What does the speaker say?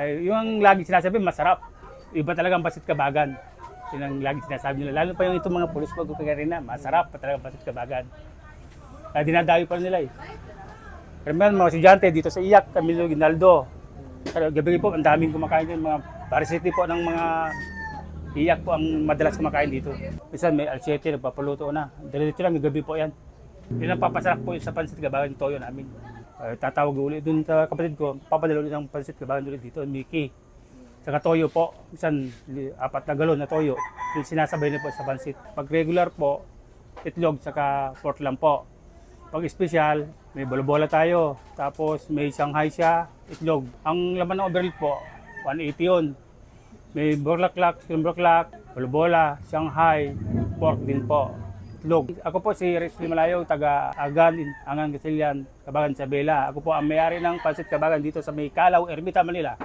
Ay, yung lagi sinasabi, masarap. Iba talaga ang basit kabagan. Yun ang lagi sinasabi nila. Lalo pa yung itong mga pulis bago kagarina, masarap pa talaga basit kabagan. Kaya dinadayo pa nila eh. Pero meron mga estudyante dito sa Iyak, Camilo Ginaldo. Pero gabi po, ang daming kumakain din. Mga varsity po ng mga Iyak po ang madalas kumakain dito. Minsan may alsete, nagpapaluto na. Diretso lang, gabi po yan. Yun ang papasarap po sa pansit kabagan toyo namin. Uh, tatawag ulit dun sa kapatid ko, papadala ulit ng pansit kabagan ulit dito, Mickey. Saka toyo po, minsan li- apat na galon na toyo. Yung sinasabay na po sa pansit. Pag regular po, itlog saka pork lang po. Pag special, may bolobola tayo. Tapos may Shanghai siya, itlog. Ang laman ng overload po, 180 yun. May burlaklak, burlaklak, bolobola, Shanghai, pork din po. Itlog. Ako po si Rex Limalayo, taga Agal, Angan Gasilyan, Kabagan Sabela. Ako po ang may-ari ng Pansit Kabagan dito sa May Kalaw, Ermita, Manila.